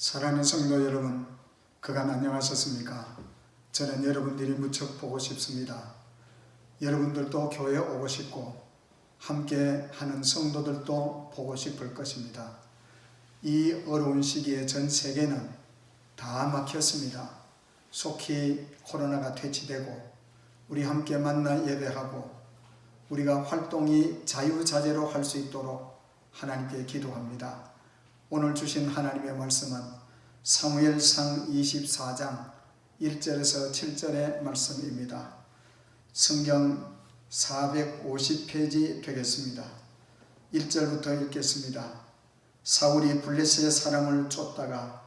사랑하는 성도 여러분, 그간 안녕하셨습니까? 저는 여러분들이 무척 보고 싶습니다. 여러분들도 교회 오고 싶고 함께 하는 성도들도 보고 싶을 것입니다. 이 어려운 시기에 전 세계는 다 막혔습니다. 속히 코로나가 퇴치되고 우리 함께 만나 예배하고 우리가 활동이 자유자재로 할 수 있도록 하나님께 기도합니다. 오늘 주신 하나님의 말씀은 사무엘상 24장 1절에서 7절의 말씀입니다. 성경 450페이지 되겠습니다. 1절부터 읽겠습니다. 사울이 블레셋 사람을 쫓다가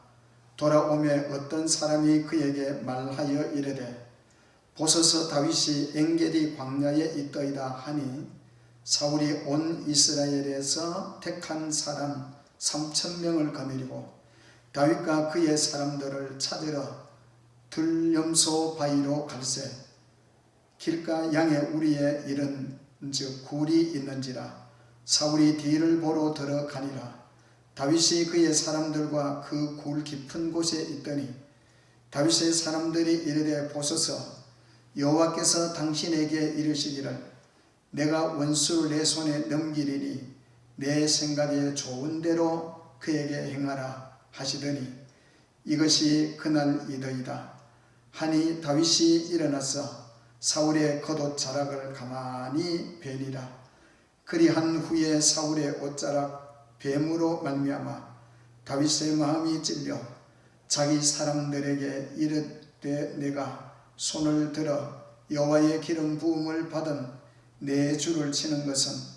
돌아오매 어떤 사람이 그에게 말하여 이르되 보소서 다윗이 엔게디 광야에 있더이다 하니 사울이 온 이스라엘에서 택한 사람 3천 명을 거느리고 다윗과 그의 사람들을 찾으러 들염소 바위로 갈새 길가 양의 우리에 이른 즉 굴이 있는지라 사울이 뒤를 보러 들어가니라. 다윗이 그의 사람들과 그 굴 깊은 곳에 있더니 다윗의 사람들이 이르되 보소서 여호와께서 당신에게 이르시기를 내가 원수를 내 손에 넘기리니 내 생각에 좋은 대로 그에게 행하라 하시더니 이것이 그날이더이다. 하니 다윗이 일어나서 사울의 겉옷 자락을 가만히 베니라. 그리한 후에 사울의 옷자락 뱀으로 말미암아 다윗의 마음이 찔려 자기 사람들에게 이르되 내가 손을 들어 여호와의 기름 부음을 받은 내 주를 치는 것은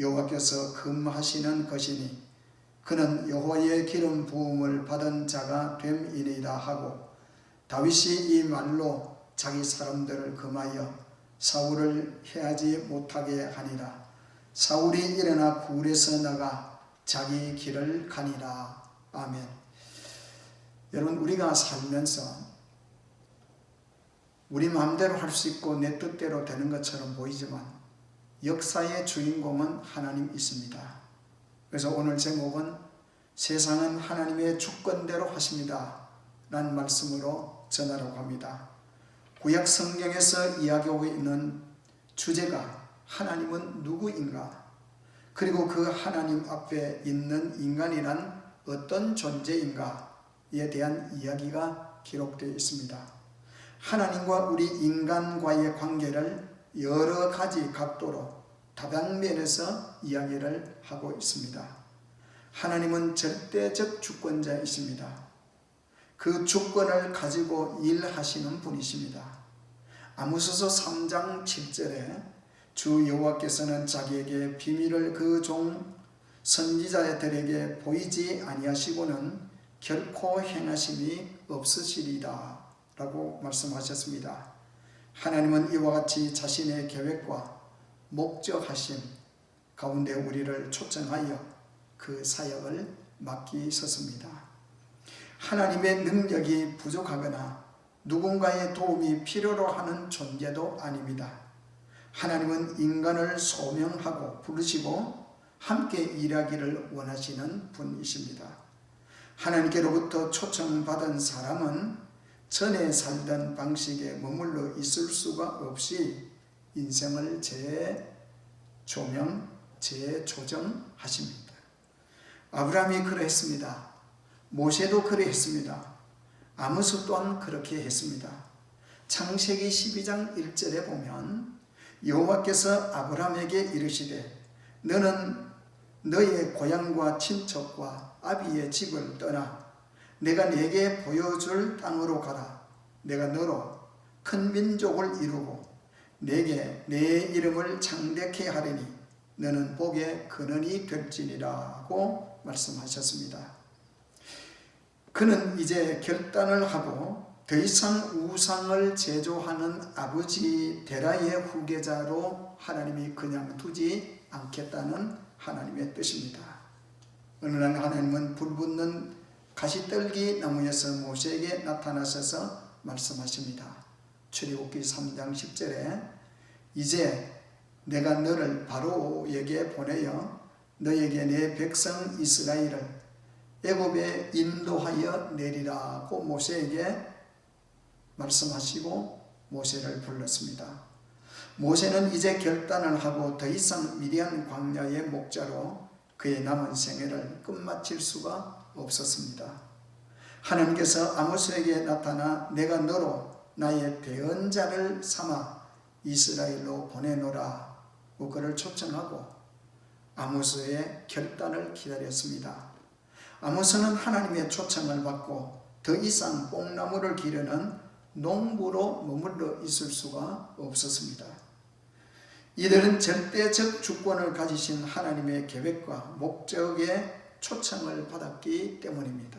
여호와께서 금하시는 것이니 그는 여호와의 기름 부음을 받은 자가 됨이니이다 하고 다윗이 이 말로 자기 사람들을 금하여 사울을 해하지 못하게 하니라. 사울이 일어나 굴에서 나가 자기 길을 가니라. 아멘. 여러분 우리가 살면서 우리 마음대로 할 수 있고 내 뜻대로 되는 것처럼 보이지만 역사의 주인공은 하나님 있습니다. 그래서 오늘 제목은 세상은 하나님의 주권대로 하십니다. 라는 말씀으로 전하려고 합니다. 구약 성경에서 이야기하고 있는 주제가 하나님은 누구인가? 그리고 그 하나님 앞에 있는 인간이란 어떤 존재인가에 대한 이야기가 기록되어 있습니다. 하나님과 우리 인간과의 관계를 여러 가지 각도로 다방면에서 이야기를 하고 있습니다. 하나님은 절대적 주권자이십니다. 그 주권을 가지고 일하시는 분이십니다. 아무소서 3장 7절에 주 여호와께서는 자기에게 비밀을 그 종 선지자들에게 보이지 아니하시고는 결코 행하심이 없으시리다. 라고 말씀하셨습니다. 하나님은 이와 같이 자신의 계획과 목적하심 가운데 우리를 초청하여 그 사역을 맡기셨습니다. 하나님의 능력이 부족하거나 누군가의 도움이 필요로 하는 존재도 아닙니다. 하나님은 인간을 소명하고 부르시고 함께 일하기를 원하시는 분이십니다. 하나님께로부터 초청받은 사람은 전에 살던 방식에 머물러 있을 수가 없이 인생을 재조명, 재조정하십니다. 아브라함이 그러했습니다. 모세도 그러했습니다. 아무스 또한 그렇게 했습니다. 창세기 12장 1절에 보면 여호와께서 아브라함에게 이르시되 너는 너의 고향과 친척과 아비의 집을 떠나 내가 내게 보여줄 땅으로 가라. 내가 너로 큰 민족을 이루고 내게 내 이름을 창대케 하리니 너는 복의 근원이 될지니라고 말씀하셨습니다. 그는 이제 결단을 하고 더 이상 우상을 제조하는 아버지 데라의 후계자로 하나님이 그냥 두지 않겠다는 하나님의 뜻입니다. 어느 날 하나님은 불붙는 가시떨기 나무에서 모세에게 나타나셔서 말씀하십니다. 출애굽기 3장 10절에 이제 내가 너를 바로에게 보내어 너에게 내 백성 이스라엘을 애굽에 인도하여 내리라고 모세에게 말씀하시고 모세를 불렀습니다. 모세는 이제 결단을 하고 더 이상 미디안 광야의 목자로 그의 남은 생애를 끝마칠 수가 없었습니다. 하나님께서 아모스에게 나타나 내가 너로 나의 대언자를 삼아 이스라엘로 보내노라 고 그를 초청하고 아모스의 결단을 기다렸습니다. 아모스는 하나님의 초청을 받고 더 이상 뽕나무를 기르는 농부로 머물러 있을 수가 없었습니다. 이들은 절대적 주권을 가지신 하나님의 계획과 목적에 초청을 받았기 때문입니다.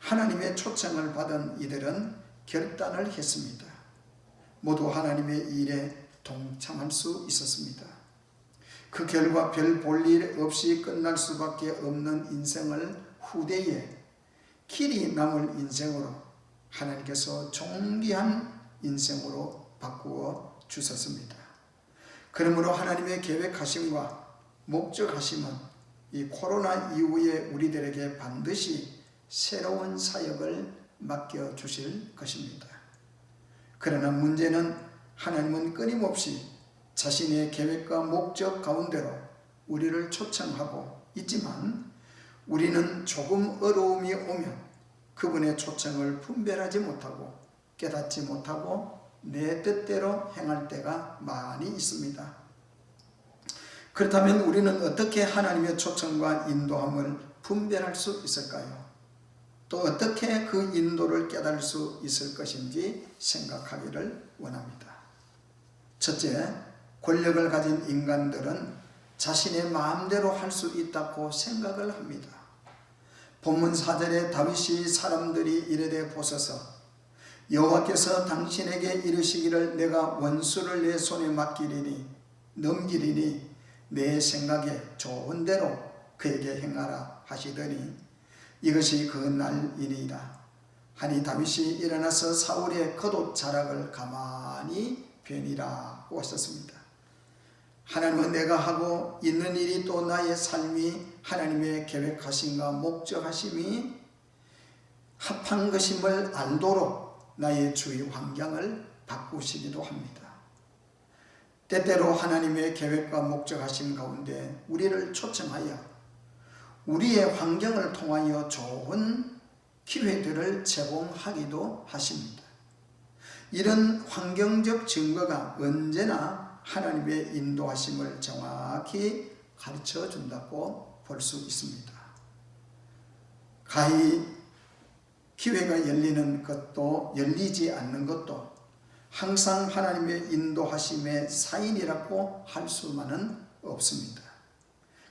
하나님의 초청을 받은 이들은 결단을 했습니다. 모두 하나님의 일에 동참할 수 있었습니다. 그 결과 별 볼 일 없이 끝날 수밖에 없는 인생을 후대에 길이 남을 인생으로 하나님께서 존귀한 인생으로 바꾸어 주셨습니다. 그러므로 하나님의 계획하심과 목적하심은 이 코로나 이후에 우리들에게 반드시 새로운 사역을 맡겨 주실 것입니다. 그러나 문제는 하나님은 끊임없이 자신의 계획과 목적 가운데로 우리를 초청하고 있지만 우리는 조금 어려움이 오면 그분의 초청을 분별하지 못하고 깨닫지 못하고 내 뜻대로 행할 때가 많이 있습니다. 그렇다면 우리는 어떻게 하나님의 초청과 인도함을 분별할 수 있을까요? 또 어떻게 그 인도를 깨달을 수 있을 것인지 생각하기를 원합니다. 첫째, 권력을 가진 인간들은 자신의 마음대로 할 수 있다고 생각을 합니다. 본문 4절에 다윗이 사람들이 이르되 보소서 여호와께서 당신에게 이르시기를 내가 원수를 내 손에 맡기리니 넘기리니 내 생각에 좋은 대로 그에게 행하라 하시더니 이것이 그 날이니이다. 하니 다윗이 일어나서 사울의 겉옷 자락을 가만히 변이라고 하셨습니다. 하나님은 내가 하고 있는 일이 또 나의 삶이 하나님의 계획하심과 목적하심이 합한 것임을 알도록 나의 주위 환경을 바꾸시기도 합니다. 때때로 하나님의 계획과 목적하심 가운데 우리를 초청하여 우리의 환경을 통하여 좋은 기회들을 제공하기도 하십니다. 이런 환경적 증거가 언제나 하나님의 인도하심을 정확히 가르쳐 준다고 볼 수 있습니다. 가히 기회가 열리는 것도 열리지 않는 것도 항상 하나님의 인도하심의 사인이라고 할 수만은 없습니다.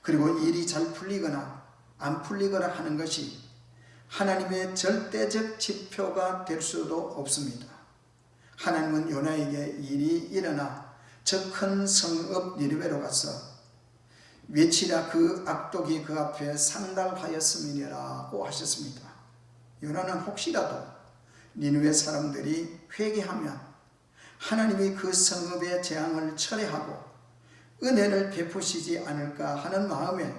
그리고 일이 잘 풀리거나 안 풀리거나 하는 것이 하나님의 절대적 지표가 될 수도 없습니다. 하나님은 요나에게 일이 일어나 저 큰 성읍 니르베로 가서 며칠이나 그 악독이 그 앞에 상달하였음이라고 하셨습니다. 요나는 혹시라도 니누의 사람들이 회개하면 하나님이 그 성읍의 재앙을 철회하고 은혜를 베푸시지 않을까 하는 마음에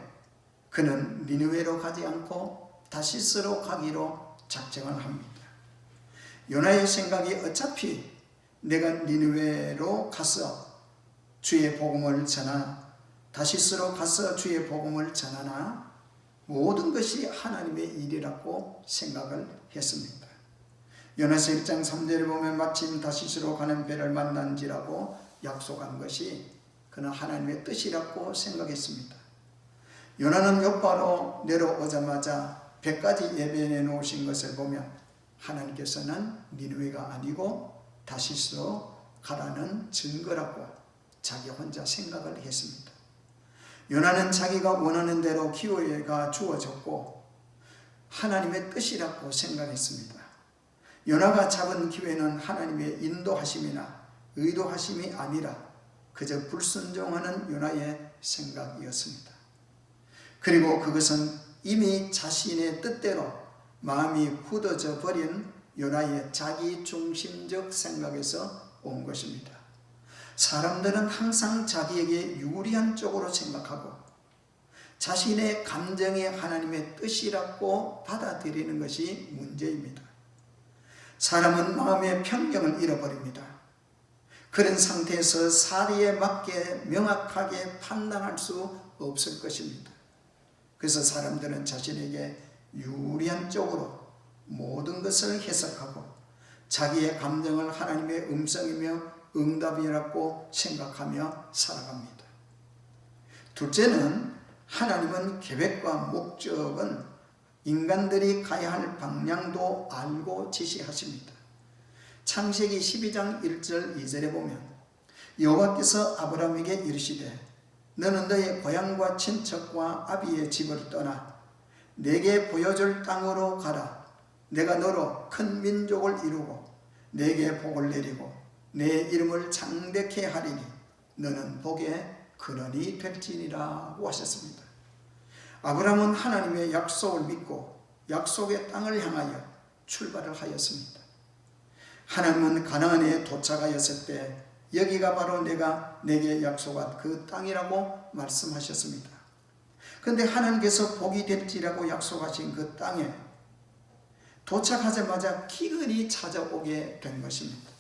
그는 니누웨로 가지 않고 다시스로 가기로 작정을 합니다. 요나의 생각이 어차피 내가 니누웨로 가서 주의 복음을 전하 다시스로 가서 주의 복음을 전하나 모든 것이 하나님의 일이라고 생각을 했습니다. 요나서 1장 3절에 보면 마침 다시스로 가는 배를 만난지라고 약속한 것이 그는 하나님의 뜻이라고 생각했습니다. 요나는 옆바로 내려오자마자 배까지 예배해 놓으신 것을 보면 하나님께서는 니누웨가 아니고 다시스로 가라는 증거라고 자기 혼자 생각을 했습니다. 요나는 자기가 원하는 대로 기회가 주어졌고 하나님의 뜻이라고 생각했습니다. 요나가 잡은 기회는 하나님의 인도하심이나 의도하심이 아니라 그저 불순종하는 요나의 생각이었습니다. 그리고 그것은 이미 자신의 뜻대로 마음이 굳어져 버린 요나의 자기 중심적 생각에서 온 것입니다. 사람들은 항상 자기에게 유리한 쪽으로 생각하고 자신의 감정이 하나님의 뜻이라고 받아들이는 것이 문제입니다. 사람은 마음의 평경을 잃어버립니다. 그런 상태에서 사리에 맞게 명확하게 판단할 수 없을 것입니다. 그래서 사람들은 자신에게 유리한 쪽으로 모든 것을 해석하고 자기의 감정을 하나님의 음성이며 응답이라고 생각하며 살아갑니다. 둘째는 하나님은 계획과 목적은 인간들이 가야 할 방향도 알고 지시하십니다. 창세기 12장 1절 2절에 보면 여호와께서 아브라함에게 이르시되 너는 너의 고향과 친척과 아비의 집을 떠나 내게 보여줄 땅으로 가라 내가 너로 큰 민족을 이루고 내게 복을 내리고 내 이름을 장대케 하리니 너는 복의 근원이 될지니라고 하셨습니다. 아브라함은 하나님의 약속을 믿고 약속의 땅을 향하여 출발을 하였습니다. 하나님은 가나안에 도착하였을 때 여기가 바로 내가 내게 약속한 그 땅이라고 말씀하셨습니다. 그런데 하나님께서 복이 될지라고 약속하신 그 땅에 도착하자마자 기근이 찾아오게 된 것입니다.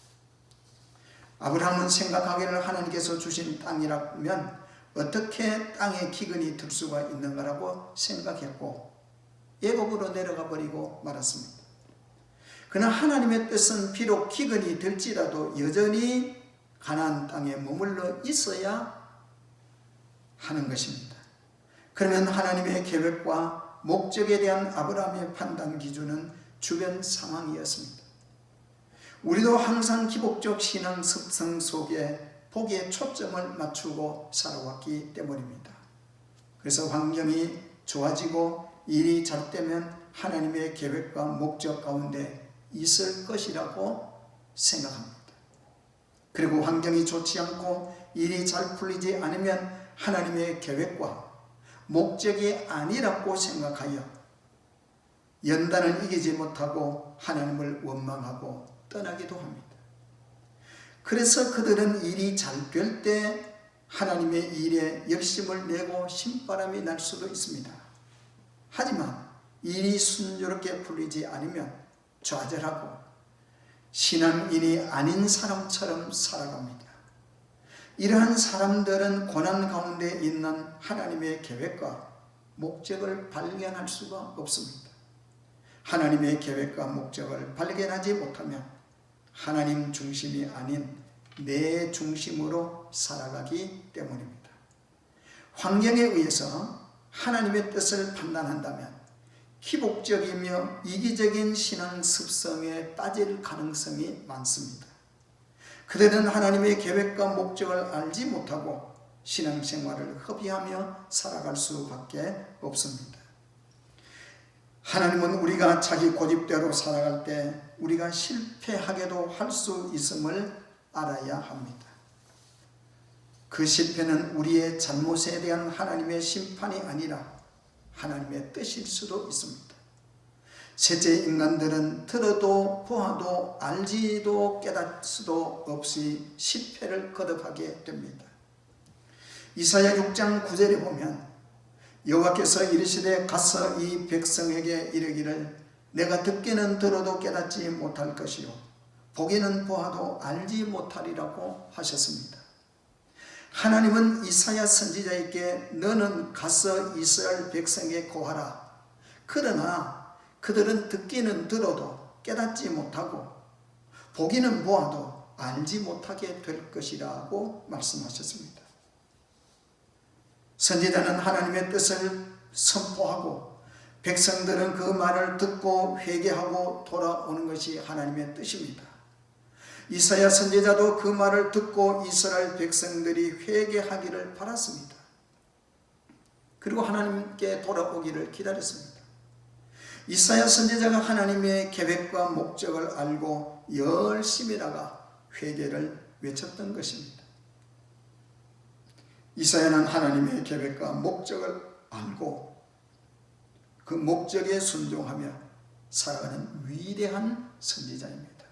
아브라함은 생각하기를 하나님께서 주신 땅이라면 어떻게 땅에 기근이 들 수가 있는가라고 생각했고 예고으로 내려가 버리고 말았습니다. 그러나 하나님의 뜻은 비록 기근이 될지라도 여전히 가나안 땅에 머물러 있어야 하는 것입니다. 그러면 하나님의 계획과 목적에 대한 아브라함의 판단 기준은 주변 상황이었습니다. 우리도 항상 기복적 신앙 습성 속에 복에 초점을 맞추고 살아왔기 때문입니다. 그래서 환경이 좋아지고 일이 잘 되면 하나님의 계획과 목적 가운데 있을 것이라고 생각합니다. 그리고 환경이 좋지 않고 일이 잘 풀리지 않으면 하나님의 계획과 목적이 아니라고 생각하여 연단을 이기지 못하고 하나님을 원망하고 떠나기도 합니다. 그래서 그들은 일이 잘될때 하나님의 일에 열심을 내고 신바람이 날 수도 있습니다. 하지만 일이 순조롭게 풀리지 않으면 좌절하고 신앙인이 아닌 사람처럼 살아갑니다. 이러한 사람들은 고난 가운데 있는 하나님의 계획과 목적을 발견할 수가 없습니다. 하나님의 계획과 목적을 발견하지 못하면 하나님 중심이 아닌 내 중심으로 살아가기 때문입니다. 환경에 의해서 하나님의 뜻을 판단한다면 희복적이며 이기적인 신앙 습성에 빠질 가능성이 많습니다. 그들은 하나님의 계획과 목적을 알지 못하고 신앙생활을 허비하며 살아갈 수밖에 없습니다. 하나님은 우리가 자기 고집대로 살아갈 때 우리가 실패하게도 할 수 있음을 알아야 합니다. 그 실패는 우리의 잘못에 대한 하나님의 심판이 아니라 하나님의 뜻일 수도 있습니다. 셋째 인간들은 들어도 보아도 알지도 깨닫 수도 없이 실패를 거듭하게 됩니다. 이사야 6장 9절에 보면 여호와께서 이르시되 가서 이 백성에게 이르기를 내가 듣기는 들어도 깨닫지 못할 것이요 보기는 보아도 알지 못하리라고 하셨습니다. 하나님은 이사야 선지자에게 너는 가서 이스라엘 백성에게 고하라. 그러나 그들은 듣기는 들어도 깨닫지 못하고 보기는 보아도 알지 못하게 될 것이라고 말씀하셨습니다. 선지자는 하나님의 뜻을 선포하고 백성들은 그 말을 듣고 회개하고 돌아오는 것이 하나님의 뜻입니다. 이사야 선지자도 그 말을 듣고 이스라엘 백성들이 회개하기를 바랐습니다. 그리고 하나님께 돌아오기를 기다렸습니다. 이사야 선지자가 하나님의 계획과 목적을 알고 열심히 나가 회개를 외쳤던 것입니다. 이사야는 하나님의 계획과 목적을 알고 그 목적에 순종하며 살아가는 위대한 선지자입니다.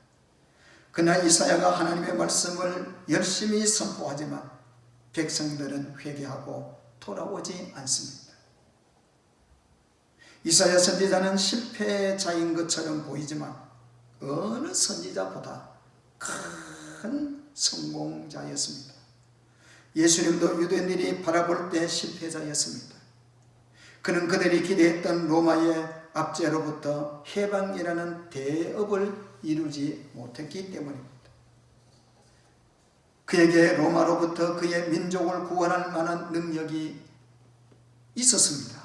그러나 이사야가 하나님의 말씀을 열심히 선포하지만 백성들은 회개하고 돌아오지 않습니다. 이사야 선지자는 실패자인 것처럼 보이지만 어느 선지자보다 큰 성공자였습니다. 예수님도 유대인들이 바라볼 때 실패자였습니다. 그는 그들이 기대했던 로마의 압제로부터 해방이라는 대업을 이루지 못했기 때문입니다. 그에게 로마로부터 그의 민족을 구원할 만한 능력이 있었습니다.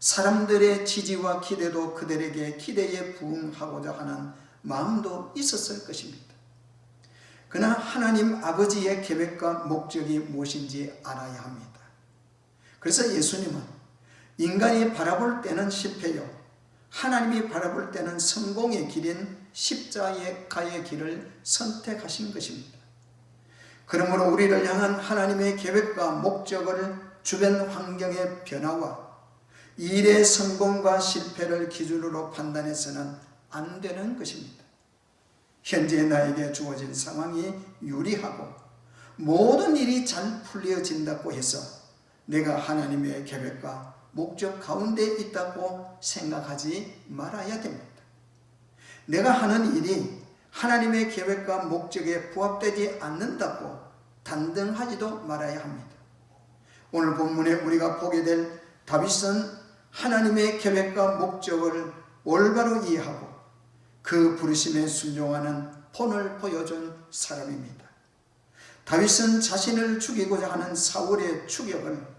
사람들의 지지와 기대도 그들에게 기대에 부응하고자 하는 마음도 있었을 것입니다. 그러나 하나님 아버지의 계획과 목적이 무엇인지 알아야 합니다. 그래서 예수님은 인간이 바라볼 때는 실패요. 하나님이 바라볼 때는 성공의 길인 십자가의 길을 선택하신 것입니다. 그러므로 우리를 향한 하나님의 계획과 목적을 주변 환경의 변화와 일의 성공과 실패를 기준으로 판단해서는 안 되는 것입니다. 현재 나에게 주어진 상황이 유리하고 모든 일이 잘 풀려진다고 해서 내가 하나님의 계획과 목적 가운데 있다고 생각하지 말아야 됩니다. 내가 하는 일이 하나님의 계획과 목적에 부합되지 않는다고 단정하지도 말아야 합니다. 오늘 본문에 우리가 보게 될 다윗은 하나님의 계획과 목적을 올바로 이해하고 그 부르심에 순종하는 본을 보여준 사람입니다. 다윗은 자신을 죽이고자 하는 사울의 추격을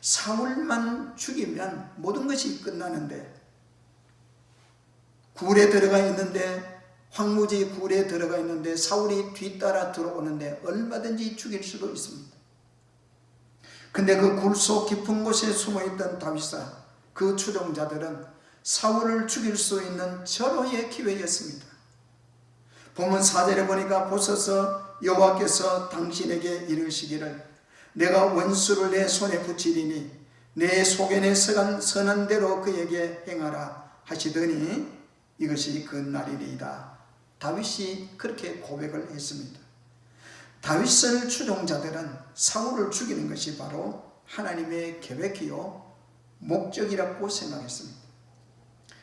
사울만 죽이면 모든 것이 끝나는데 굴에 들어가 있는데 황무지 굴에 들어가 있는데 사울이 뒤따라 들어오는데 얼마든지 죽일 수도 있습니다. 근데 그 굴 속 깊은 곳에 숨어 있던 다윗과 그 추종자들은 사울을 죽일 수 있는 절호의 기회였습니다. 보면 사절에 보니까 보소서 여호와께서 당신에게 이르시기를 내가 원수를 내 손에 붙이리니 내 속에 선한, 선한 대로 그에게 행하라 하시더니 이것이 그 날이니이다. 다윗이 그렇게 고백을 했습니다. 다윗을 추종자들은 사울을 죽이는 것이 바로 하나님의 계획이요 목적이라고 생각했습니다.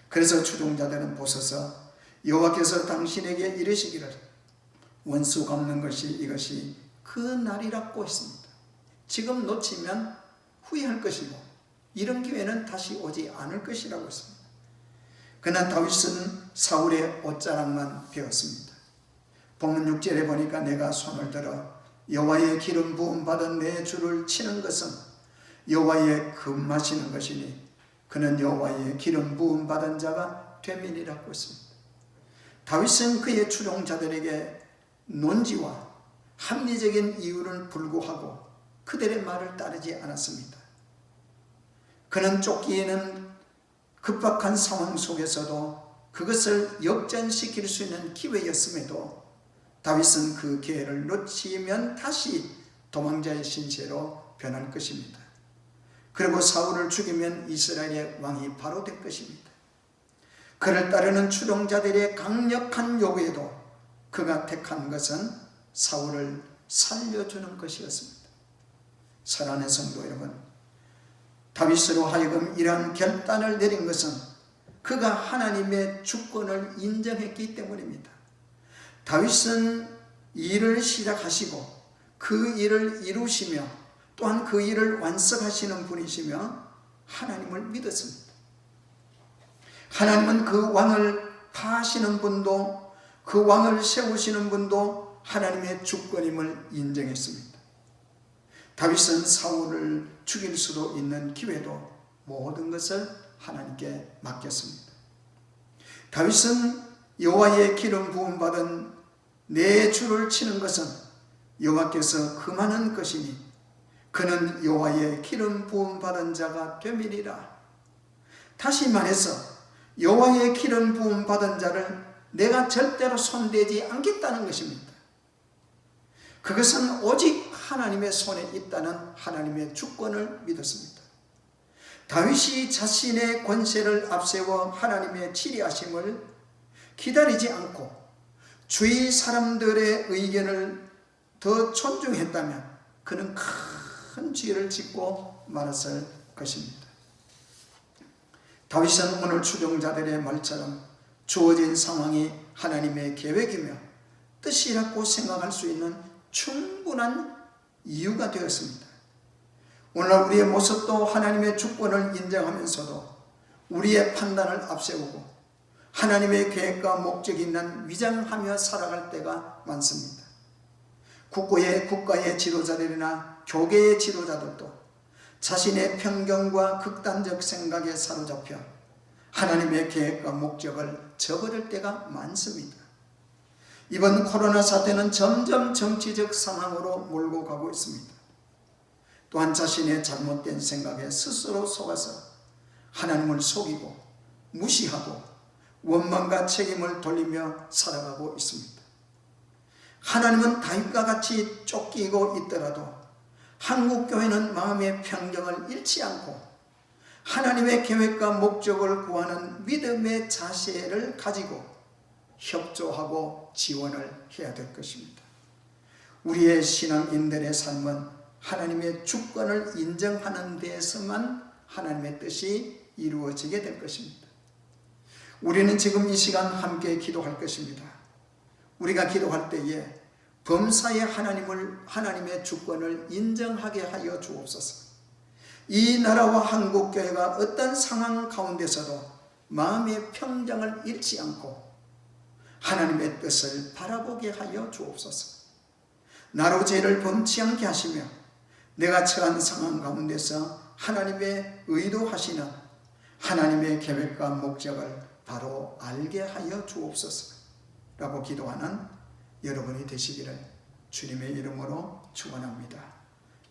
그래서 추종자들은 보소서 여호와께서 당신에게 이르시기를 원수 갚는 것이 이것이 그 날이라고 했습니다. 지금 놓치면 후회할 것이고 이런 기회는 다시 오지 않을 것이라고 했습니다. 그러나 다윗은 사울의 옷자락만 배웠습니다. 본문 6절에 보니까 내가 손을 들어 여호와의 기름 부음 받은 내 주를 치는 것은 여호와의 금 마시는 것이니 그는 여호와의 기름 부음 받은 자가 되민이라고 했습니다. 다윗은 그의 추종자들에게 논지와 합리적인 이유를 불구하고 그들의 말을 따르지 않았습니다. 그는 쫓기에는 급박한 상황 속에서도 그것을 역전시킬 수 있는 기회였음에도 다윗은 그 기회를 놓치면 다시 도망자의 신세로 변할 것입니다. 그리고 사울을 죽이면 이스라엘의 왕이 바로 될 것입니다. 그를 따르는 추종자들의 강력한 요구에도 그가 택한 것은 사울을 살려주는 것이었습니다. 사랑하는 성도 여러분, 다윗으로 하여금 이러한 결단을 내린 것은 그가 하나님의 주권을 인정했기 때문입니다. 다윗은 일을 시작하시고 그 일을 이루시며 또한 그 일을 완성하시는 분이시며 하나님을 믿었습니다. 하나님은 그 왕을 파하시는 분도 그 왕을 세우시는 분도 하나님의 주권임을 인정했습니다. 다윗은 사울을 죽일 수도 있는 기회도 모든 것을 하나님께 맡겼습니다. 다윗은 여호와의 기름 부음 받은 내 주를 치는 것은 여호와께서 금하는 것이니 그는 여호와의 기름 부음 받은 자가 되밀이라. 다시 말해서 여호와의 기름 부음 받은 자를 내가 절대로 손대지 않겠다는 것입니다. 그것은 오직 하나님의 손에 있다는 하나님의 주권을 믿었습니다. 다윗이 자신의 권세를 앞세워 하나님의 치리하심을 기다리지 않고 주위 사람들의 의견을 더 존중했다면 그는 큰 죄를 짓고 말았을 것입니다. 다윗은 오늘 추종자들의 말처럼 주어진 상황이 하나님의 계획이며 뜻이라고 생각할 수 있는 충분한 이유가 되었습니다. 오늘 우리의 모습도 하나님의 주권을 인정하면서도 우리의 판단을 앞세우고 하나님의 계획과 목적이 있는 위장하며 살아갈 때가 많습니다. 국고의 국가의 지도자들이나 교계의 지도자들도 자신의 편견과 극단적 생각에 사로잡혀 하나님의 계획과 목적을 저버릴 때가 많습니다. 이번 코로나 사태는 점점 정치적 상황으로 몰고 가고 있습니다. 또한 자신의 잘못된 생각에 스스로 속아서 하나님을 속이고 무시하고 원망과 책임을 돌리며 살아가고 있습니다. 하나님은 다윗과 같이 쫓기고 있더라도 한국 교회는 마음의 평정을 잃지 않고 하나님의 계획과 목적을 구하는 믿음의 자세를 가지고 협조하고 지원을 해야 될 것입니다. 우리의 신앙인들의 삶은 하나님의 주권을 인정하는 데에서만 하나님의 뜻이 이루어지게 될 것입니다. 우리는 지금 이 시간 함께 기도할 것입니다. 우리가 기도할 때에 범사의 하나님을 하나님의 주권을 인정하게 하여 주옵소서. 이 나라와 한국 교회가 어떤 상황 가운데서도 마음의 평정을 잃지 않고 하나님의 뜻을 바라보게 하여 주옵소서. 나로 죄를 범치 않게 하시며 내가 처한 상황 가운데서 하나님의 의도하시는 하나님의 계획과 목적을 바로 알게 하여 주옵소서. 라고 기도하는 여러분이 되시기를 주님의 이름으로 축원합니다.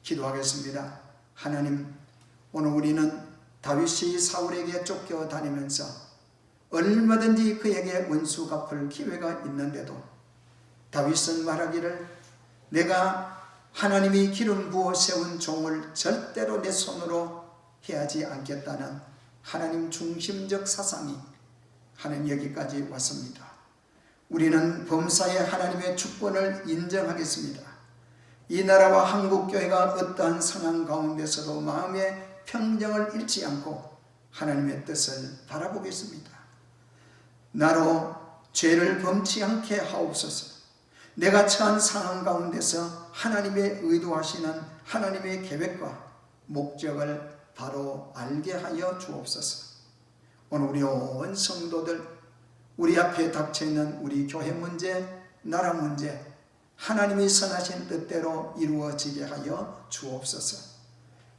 기도하겠습니다. 하나님, 오늘 우리는 다윗이 사울에게 쫓겨 다니면서 얼마든지 그에게 원수 갚을 기회가 있는데도 다윗은 말하기를 내가 하나님이 기름 부어 세운 종을 절대로 내 손으로 해하지 않겠다는 하나님 중심적 사상이 하나님 여기까지 왔습니다. 우리는 범사의 하나님의 주권을 인정하겠습니다. 이 나라와 한국교회가 어떠한 상황 가운데서도 마음의 평정을 잃지 않고 하나님의 뜻을 바라보겠습니다. 나로 죄를 범치 않게 하옵소서. 내가 처한 상황 가운데서 하나님의 의도하시는 하나님의 계획과 목적을 바로 알게 하여 주옵소서. 오늘 우리 온 성도들 우리 앞에 닥쳐 있는 우리 교회 문제, 나라 문제, 하나님이 선하신 뜻대로 이루어지게 하여 주옵소서.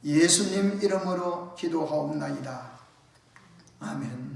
예수님 이름으로 기도하옵나이다. 아멘.